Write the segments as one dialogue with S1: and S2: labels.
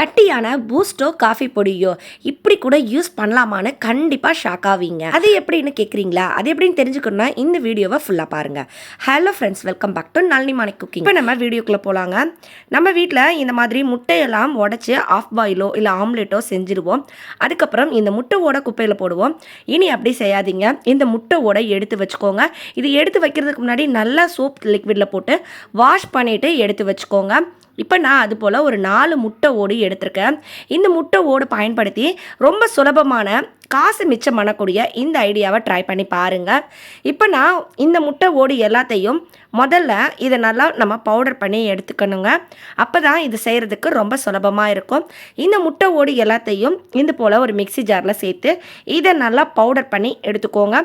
S1: கட்டியான பூஸ்டோ coffee பொடியோ இப்படி கூட use பண்ணலாமான்னு கண்டிப்பாக ஷாக் ஆவீங்க. அது எப்படின்னு கேட்குறீங்களா அது எப்படின்னு தெரிஞ்சுக்கணும்னா இந்த வீடியோவை ஃபுல்லாக பாருங்கள் hello friends welcome back to Nalini Manik cooking இப்போ நம்ம வீடியோக்குள்ளே போகலாங்க நம்ம வீட்டில் இந்த மாதிரி முட்டையெல்லாம் உடச்சி ஆஃப் பாயிலோ இல்லை ஆம்லேட்டோ செஞ்சுருவோம். அதுக்கப்புறம் இந்த முட்டை ஓட குப்பையில் போடுவோம். இனி அப்படி செய்யாதீங்க. இந்த முட்டை ஓட எடுத்து வச்சுக்கோங்க. இது எடுத்து வைக்கிறதுக்கு முன்னாடி நல்லா சோப் லிக்விடில் போட்டு வாஷ் பண்ணிவிட்டு எடுத்து வச்சுக்கோங்க. இப்போ நான் அது போல் ஒரு நாலு முட்டை ஓடு எடுத்திருக்கேன். இந்த முட்டை ஓடு பயன்படுத்தி ரொம்ப சுலபமான காசு மிச்சம் பண்ணக்கூடிய இந்த ஐடியாவை ட்ரை பண்ணி பாருங்கள் இப்போ நான் இந்த முட்டை ஓடு எல்லாத்தையும் முதல்ல இதை நல்லா நம்ம பவுடர் பண்ணி எடுத்துக்கணுங்க. அப்போ தான் இது செய்கிறதுக்கு ரொம்ப சுலபமாக இருக்கும். இந்த முட்டை ஓடு எல்லாத்தையும் இது போல் ஒரு மிக்ஸி ஜாரில் சேர்த்து இதை நல்லா பவுடர் பண்ணி எடுத்துக்கோங்க.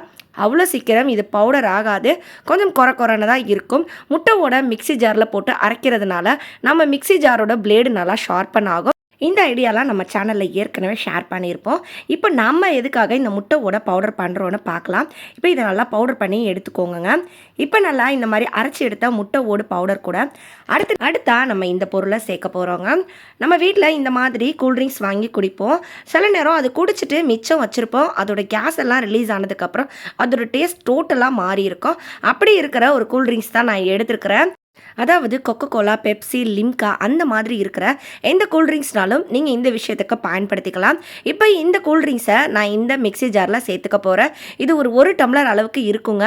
S1: அவ்வளோ சீக்கிரம் இது பவுடர் ஆகாது. கொஞ்சம் குறை குறைன்னு தான் இருக்கும். முட்டையோட மிக்ஸி ஜாரில் போட்டு அரைக்கிறதுனால நம்ம மிக்ஸி ஜாரோட பிளேடு நல்லா ஷார்ப்பன் ஆகும். இந்த ஐடியாலாம் நம்ம சேனலில் ஏற்கனவே ஷேர் பண்ணியிருப்போம். இப்போ நம்ம எதுக்காக இந்த முட்டையோட பவுடர் பண்ணுறோன்னு பார்க்கலாம். இப்போ இதை நல்லா பவுடர் பண்ணி எடுத்துக்கோங்க இப்போ நல்லா இந்த மாதிரி அரைச்சி எடுத்த முட்டை ஓடு பவுடர் கூட. அடுத்து அடுத்தா நம்ம இந்த பொருளை சேர்க்க போகிறோங்க நம்ம வீட்டில் இந்த மாதிரி கூல்ட்ரிங்க்ஸ் வாங்கி குடிப்போம். சில நேரம் அது குடிச்சிட்டு மிச்சம் வச்சுருப்போம். அதோட கேஸ் எல்லாம் ரிலீஸ் ஆனதுக்கப்புறம் அதோட டேஸ்ட் டோட்டலாக மாறி இருக்கும் அப்படி இருக்கிற ஒரு கூல்ட்ரிங்க்ஸ் தான் நான் எடுத்துருக்கிறேன். அதாவது கொக்கோ கோலா பெப்சி லிம்கா அந்த மாதிரி இருக்கிற எந்த கூல்ட்ரிங்க்ஸ்னாலும் நீங்கள் இந்த விஷயத்துக்கு பயன்படுத்திக்கலாம். இப்போ இந்த கூல்ட்ரிங்க்ஸை நான் இந்த மிக்சி ஜாரில் சேர்த்துக்க போகிறேன் இது ஒரு ஒரு டம்ளர் அளவுக்கு இருக்குங்க.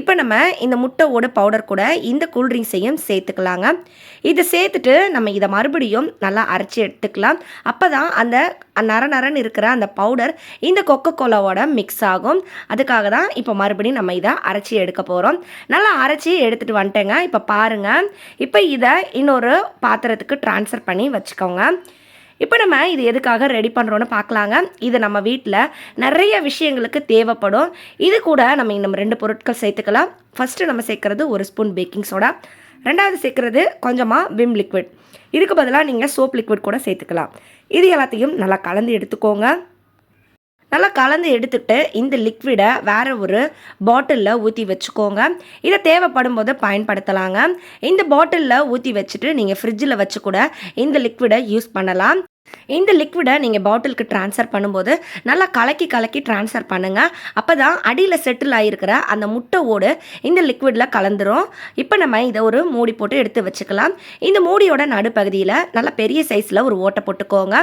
S1: இப்போ நம்ம இந்த முட்டை பவுடர் கூட இந்த கூல்ட்ரிங்க்ஸையும் சேர்த்துக்கலாங்க. இதை சேர்த்துட்டு நம்ம இதை மறுபடியும் நல்லா அரைச்சி எடுத்துக்கலாம். அப்போ தான் அந்த நர நரன்னு இருக்கிற அந்த பவுடர் இந்த கொக்கோ கோலாவோட மிக்ஸ் ஆகும். அதுக்காக தான் இப்போ மறுபடியும் நம்ம இதை அரைச்சி எடுக்க போகிறோம் நல்லா அரைச்சி எடுத்துகிட்டு வந்துட்டேங்க. இப்போ பாருங்கள் இப்போ இதை இன்னொரு பாத்திரத்துக்கு ட்ரான்ஸ்ஃபர் பண்ணி வச்சுக்கோங்க. இப்போ நம்ம இது எதுக்காக ரெடி பண்ணுறோன்னு பார்க்கலாங்க இது நம்ம வீட்டில் நிறைய விஷயங்களுக்கு தேவைப்படும். இது கூட நம்ம இன்னும் ரெண்டு பொருட்கள் சேர்த்துக்கலாம். ஃபஸ்ட்டு நம்ம சேர்க்குறது ஒரு ஸ்பூன் பேக்கிங் சோடா ரெண்டாவது சேர்க்குறது கொஞ்சமாக விம் லிக்விட் இதுக்கு பதிலாக நீங்கள் சோப் லிக்விட் கூட சேர்த்துக்கலாம். இது எல்லாத்தையும் நல்லா கலந்து எடுத்துக்கோங்க. நல்லா கலந்து எடுத்துட்டு இந்த லிக்விடை வேற ஒரு பாட்டிலில் ஊற்றி வச்சுக்கோங்க. இதை தேவைப்படும் போது பயன்படுத்தலாங்க. இந்த பாட்டிலில் ஊற்றி வச்சுட்டு நீங்கள் ஃப்ரிட்ஜில் வச்சு கூட இந்த லிக்விடை யூஸ் பண்ணலாம். இந்த லிக்விடை நீங்கள் பாட்டிலுக்கு ட்ரான்ஸ்ஃபர் பண்ணும்போது நல்லா கலக்கி கலக்கி ட்ரான்ஸ்ஃபர் பண்ணுங்கள் அப்போ தான் அடியில் செட்டில் ஆகிருக்கிற அந்த முட்டை ஓடு இந்த லிக்விடில் கலந்துரும். இப்போ நம்ம இதை ஒரு மூடி போட்டு எடுத்து வச்சுக்கலாம். இந்த மூடியோட நடுப்பகுதியில் நல்லா பெரிய சைஸில் ஒரு ஓட்டை போட்டுக்கோங்க.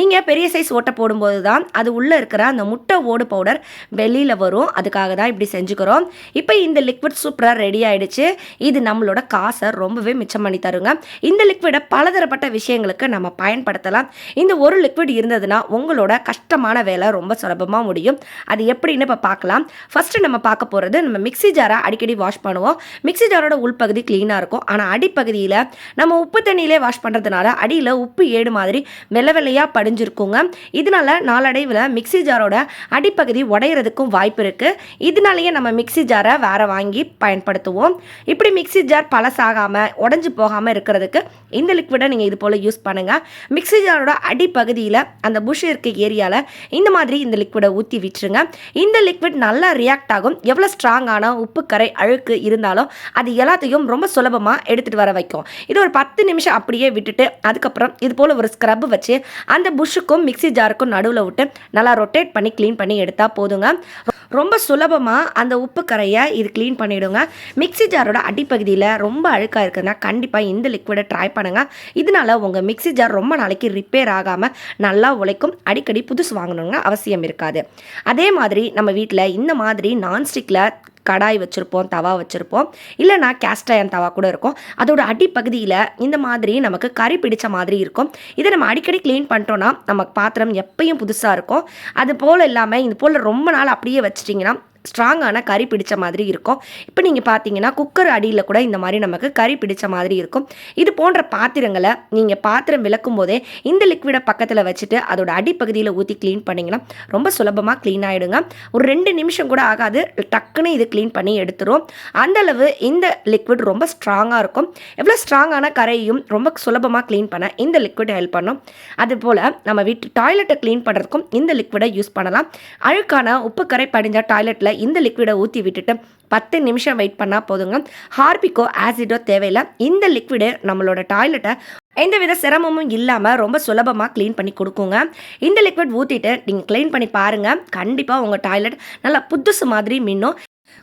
S1: நீங்கள் பெரிய சைஸ் ஓட்டை போடும்போது தான் அது உள்ளே இருக்கிற அந்த முட்டை ஓடு பவுடர் வெளியில் வரும். அதுக்காக தான் இப்படி செஞ்சுக்கிறோம். இப்போ இந்த லிக்விட் சூப்பராக ரெடி ஆகிடுச்சு இது நம்மளோட காசை ரொம்பவே மிச்சம் பண்ணி தருங்க. இந்த லிக்விடை பலதரப்பட்ட விஷயங்களுக்கு நம்ம பயன்படுத்தலாம். இந்த ஒரு லிக்விட் இருந்ததுன்னா உங்களோட கஷ்டமான வேலை ரொம்ப சுலபமாக முடியும். அது எப்படின்னு இப்போ பார்க்கலாம். ஃபஸ்ட்டு நம்ம பார்க்க போகிறது நம்ம மிக்ஸி ஜாரை அடிக்கடி வாஷ் பண்ணுவோம். மிக்ஸி ஜாரோட உள்பகுதி க்ளீனாக இருக்கும். ஆனால் அடிப்பகுதியில் நம்ம உப்பு தண்ணியிலே வாஷ் பண்ணுறதுனால அடியில் உப்பு ஏடு மாதிரி வெள்ளை வெள்ளையாக படிஞ்சிருக்குங்க. இதனால நாளடைவில் மிக்ஸி ஜாரோட அடிப்பகுதி உடையிறதுக்கும் வாய்ப்பு இருக்குது இதனாலேயே நம்ம மிக்ஸி ஜாரை வேற வாங்கி பயன்படுத்துவோம். இப்படி மிக்ஸி ஜார் பழசாகாமல் உடஞ்சி போகாமல் இருக்கிறதுக்கு இந்த லிக்விடை நீங்கள் இது போல் யூஸ் பண்ணுங்கள் மிக்ஸி ஜாரோட அடிப்பகுதியில் அந்த புஷ் இருக்க ஏரியாவில் இந்த மாதிரி இந்த லிக்விடை ஊற்றி விட்டுருங்க. இந்த லிக்விட் நல்லா ரியாக்ட் ஆகும். எவ்வளோ ஸ்ட்ராங்கான உப்பு கரை அழுக்கு இருந்தாலும் அது எல்லாத்தையும் ரொம்ப சுலபமாக எடுத்துகிட்டு வர வைக்கும். இது ஒரு பத்து நிமிஷம் அப்படியே விட்டுட்டு அதுக்கப்புறம் இது போல் ஒரு ஸ்க்ரப் வச்சு அந்த புஷ்ஷுக்கும் மிக்ஸி ஜாருக்கும் நடுவில் விட்டு நல்லா ரொட்டேட் பண்ணி க்ளீன் பண்ணி எடுத்தால் போதுங்க. ரொம்ப சுலபமாக அந்த உப்பு கரையை இது க்ளீன் பண்ணிவிடுங்க மிக்ஸி ஜாரோட அடிப்பகுதியில் ரொம்ப அழுக்காக இருக்குதுன்னா கண்டிப்பாக இந்த லிக்விடை ட்ரை பண்ணுங்கள் இதனால உங்கள் மிக்ஸி ஜார் ரொம்ப நாளைக்கு ரிப்பேர் ஆகாமல் நல்லா உழைக்கும். அடிக்கடி புதுசு வாங்கணுங்க அவசியம் இருக்காது. அதே மாதிரி நம்ம வீட்டில் இந்த மாதிரி நான்ஸ்டிக்கில் கடாய் வச்சுருப்போம் தவா வச்சுருப்போம் இல்லைனா கேஸ்டயன் தவா கூட இருக்கும். அதோட அடிப்பகுதியில் இந்த மாதிரி நமக்கு கறி பிடிச்ச மாதிரி இருக்கும். இதை நம்ம அடிக்கடி க்ளீன் பண்ணிட்டோன்னா நமக்கு பாத்திரம் எப்பயும் புதுசாக இருக்கும். அது போல் இல்லாமல் இது போல் ரொம்ப நாள் அப்படியே வச்சிட்டிங்கன்னா ஸ்ட்ராங்கான கறி பிடிச்ச மாதிரி இருக்கும். இப்போ நீங்கள் பார்த்தீங்கன்னா குக்கர் அடியில் கூட இந்த மாதிரி நமக்கு கறி பிடிச்ச மாதிரி இருக்கும். இது போன்ற பாத்திரங்களை நீங்கள் பாத்திரம் விளக்கும் போதே இந்த லிக்விடை பக்கத்தில் வச்சுட்டு அதோட அடிப்பகுதியில் ஊற்றி க்ளீன் பண்ணிங்கன்னா ரொம்ப சுலபமாக க்ளீன் ஆகிடுங்க ஒரு ரெண்டு நிமிஷம் கூட ஆகாது டக்குன்னு இது க்ளீன் பண்ணி எடுத்துரும். அந்தளவு இந்த லிக்விட் ரொம்ப ஸ்ட்ராங்காக இருக்கும். எவ்வளோ ஸ்ட்ராங்கான கரையும் ரொம்ப சுலபமாக க்ளீன் பண்ண இந்த லிக்விட் ஹெல்ப் பண்ணும். அதுபோல் நம்ம வீட்டு டாய்லெட்டை க்ளீன் பண்ணுறதுக்கும் இந்த லிக்விடை யூஸ் பண்ணலாம். அழுக்கான உப்பு கரை படிஞ்ச டாய்லெட்டில் இந்த லிக்விடை ஊற்றி விட்டுட்டு பத்து நிமிஷம் வெயிட் பண்ணால் போதுங்க. ஹார்பிக்கோ ஆசிடோ தேவையில்லை. இந்த லிக்விடு நம்மளோட டாய்லெட்டை எந்தவித சிரமமும் இல்லாமல் ரொம்ப சுலபமாக க்ளீன் பண்ணி கொடுக்குங்க. இந்த லிக்விட் ஊற்றிட்டு நீங்கள் க்ளீன் பண்ணி பாருங்கள் கண்டிப்பாக உங்கள் டாய்லெட் நல்லா புதுசு மாதிரி மின்னும்.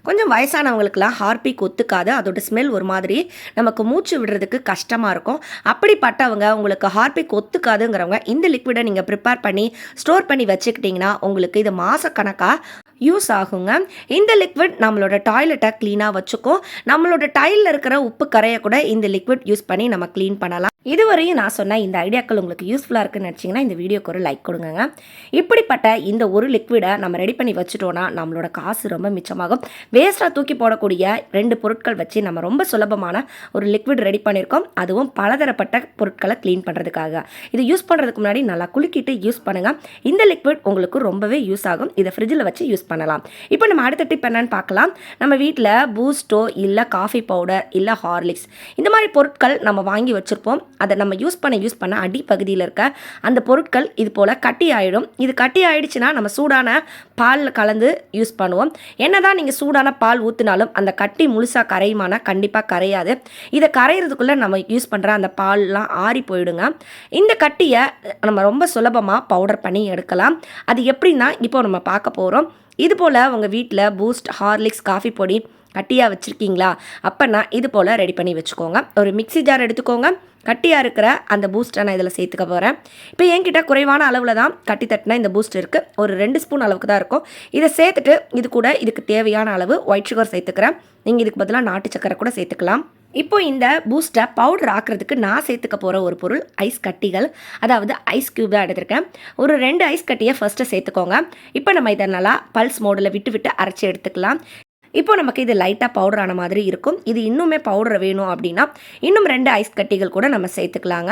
S1: கொஞ்சம் வயசானவங்களுக்குலாம் ஹார்பிக் ஒத்துக்காது. அதோட ஸ்மெல் ஒரு மாதிரி நமக்கு மூச்சு விடுறதுக்கு கஷ்டமாக இருக்கும். அப்படிப்பட்டவங்க உங்களுக்கு ஹார்பிக் ஒத்துக்காதுங்கிறவங்க இந்த லிக்விடை நீங்கள் ப்ரிப்பேர் பண்ணி ஸ்டோர் பண்ணி வச்சுக்கிட்டிங்கன்னா உங்களுக்கு இது மாதக்கணக்காக யூஸ் ஆகுங்க. இந்த லிக்விட் நம்மளோட டாய்லெட்டை க்ளீனாக வச்சுக்கும். நம்மளோட டைலில் இருக்கிற உப்பு கரையை கூட இந்த லிக்விட் யூஸ் பண்ணி நம்ம க்ளீன் பண்ணலாம். இதுவரையும் நான் சொன்ன இந்த ஐடியாக்கள் உங்களுக்கு யூஸ்ஃபுல்லாக இருக்குன்னு நினச்சிங்கன்னா இந்த வீடியோக்கு ஒரு லைக் கொடுங்க இப்படிப்பட்ட இந்த ஒரு லிக்விடை நம்ம ரெடி பண்ணி வச்சுட்டோன்னா நம்மளோட காசு ரொம்ப மிச்சமாகும். வேஸ்ட்டாக தூக்கி போடக்கூடிய ரெண்டு பொருட்கள் வச்சு நம்ம ரொம்ப சுலபமான ஒரு லிக்விட் ரெடி பண்ணியிருக்கோம். அதுவும் பலதரப்பட்ட பொருட்களை க்ளீன் பண்ணுறதுக்காக இது யூஸ் பண்ணுறதுக்கு முன்னாடி நல்லா குலுக்கிட்டு யூஸ் பண்ணுங்கள் இந்த லிக்விட் உங்களுக்கு ரொம்பவே யூஸ் ஆகும். இதை ஃப்ரிட்ஜில் வச்சு யூஸ் பண்ணலாம். இப்போ நம்ம அடுத்த டிப் என்னன்னு பார்க்கலாம். நம்ம வீட்டில் பூஸ்டோ இல்லை காஃபி பவுடர் இல்லை ஹார்லிக்ஸ் இந்த மாதிரி பொருட்கள் நம்ம வாங்கி வச்சுருப்போம். அதை நம்ம யூஸ் பண்ண யூஸ் பண்ண அடிப்பகுதியில் இருக்க அந்த பொருட்கள் இது போல் கட்டி ஆகிடும் இது கட்டி ஆயிடுச்சுன்னா நம்ம சூடான பாலில் கலந்து யூஸ் பண்ணுவோம். என்னதான் நீங்கள் சூடான பால் ஊற்றினாலும் அந்த கட்டி முழுசாக கரையுமானா கண்டிப்பாக கரையாது. இதை கரையிறதுக்குள்ளே நம்ம யூஸ் பண்ணுற அந்த பால்லாம் ஆறி போயிடுங்க. இந்த கட்டியை நம்ம ரொம்ப சுலபமாக பவுடர் பண்ணி எடுக்கலாம். அது எப்படின்னா இப்போ நம்ம பார்க்க போகிறோம் இது போல் உங்கள் வீட்டில் பூஸ்ட் ஹார்லிக்ஸ் காஃபி பொடி கட்டியாக வச்சுருக்கீங்களா? அப்போனா இது போல் ரெடி பண்ணி வச்சுக்கோங்க. ஒரு மிக்ஸி ஜார் எடுத்துக்கோங்க. கட்டியாக இருக்கிற அந்த பூஸ்ட்டை நான் இதில் சேர்த்துக்க போகிறேன் இப்போ என்கிட்ட குறைவான அளவில் தான் கட்டி தட்டினா இந்த பூஸ்ட் இருக்குது ஒரு ரெண்டு ஸ்பூன் அளவுக்கு தான் இருக்கும். இதை சேர்த்துட்டு இது கூட இதுக்கு தேவையான அளவு ஒயிட் சுகர் சேர்த்துக்கிறேன். நீங்கள் இதுக்கு பதிலாக நாட்டு சக்கரை கூட சேர்த்துக்கலாம். இப்போ இந்த பூஸ்ட்டை பவுடர் ஆக்கிறதுக்கு நான் சேர்த்துக்க போகிற ஒரு பொருள் ஐஸ் கட்டிகள். அதாவது ஐஸ் க்யூப் தான் எடுத்திருக்கேன். ஒரு ரெண்டு ஐஸ் கட்டியை ஃபஸ்ட்டு சேர்த்துக்கோங்க. இப்போ நம்ம இதை நல்லா பல்ஸ் மோடில் விட்டு விட்டு அரைச்சி எடுத்துக்கலாம். இப்போ நமக்கு இது லைட்டாக பவுடர் ஆன மாதிரி இருக்கும். இது இன்னுமே பவுடர் வேணும் அப்படின்னா இன்னும் ரெண்டு ஐஸ் கட்டிகள் கூட நம்ம சேர்த்துக்கலாங்க.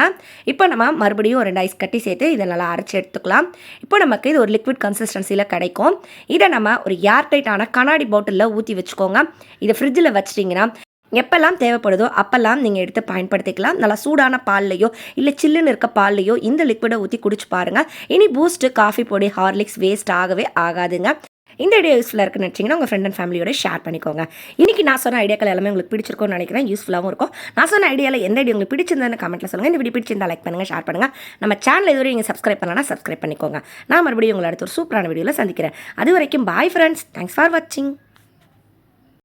S1: இப்போ நம்ம மறுபடியும் ரெண்டு ஐஸ் கட்டி சேர்த்து இதை நல்லா அரைச்சி எடுத்துக்கலாம். இப்போ நமக்கு இது ஒரு லிக்விட் கன்சிஸ்டன்சியில் கிடைக்கும். இதை நம்ம ஒரு ஏர்டைட்டான கண்ணாடி பாட்டிலில் ஊற்றி வச்சுக்கோங்க. இதை ஃப்ரிட்ஜில் வச்சிட்டிங்கன்னா எப்பெல்லாம் தேவைப்படுதோ அப்பெல்லாம் நீங்கள் எடுத்து பயன்படுத்திக்கலாம். நல்லா சூடான பால்லையோ இல்லை சில்லுன்னு இருக்க பால்லையோ இந்த லிக்விடை ஊற்றி குடிச்சு பாருங்கள் இனி பூஸ்ட்டு காஃபி பொடி ஹார்லிக்ஸ் வேஸ்ட் ஆகவே ஆகாதுங்க. இந்த ஐடியா யூஸ்ஃபுல்லாக இருக்குன்னு நினச்சிங்கன்னா உங்கள் ஃப்ரெண்ட் அண்ட் ஃபேமிலியோட ஷேர் பண்ணிக்கோங்க. இன்றைக்கி நான் சொன்ன ஐடியாக்கள் எல்லாமே உங்களுக்கு பிடிச்சிருக்கும்னு நினைக்கிறேன். யூஸ்ஃபுல்லாகவும் இருக்கும். நான் சொன்ன ஐடியாவில் எந்த ஐடியா உங்களுக்கு பிடிச்சிருந்தேன்னு கமெண்ட்டில் சொல்லுங்கள் இந்த வீடியோ பிடிச்சிருந்தா லைக் பண்ணுங்கள் ஷேர் பண்ணுங்கள் நம்ம சேனல் இதுவரை நீங்கள் சப்ஸ்கிரைப் பண்ணலாம் சப்ஸ்கிரைப் பண்ணிக்கோங்க. நான் மறுபடியும் உங்களை அடுத்த ஒரு சூப்பரான வீடியோவில் சந்திக்கிறேன். அது வரைக்கும் பாய் ஃப்ரெண்ட்ஸ் தேங்க்ஸ் ஃபார் வாட்சிங்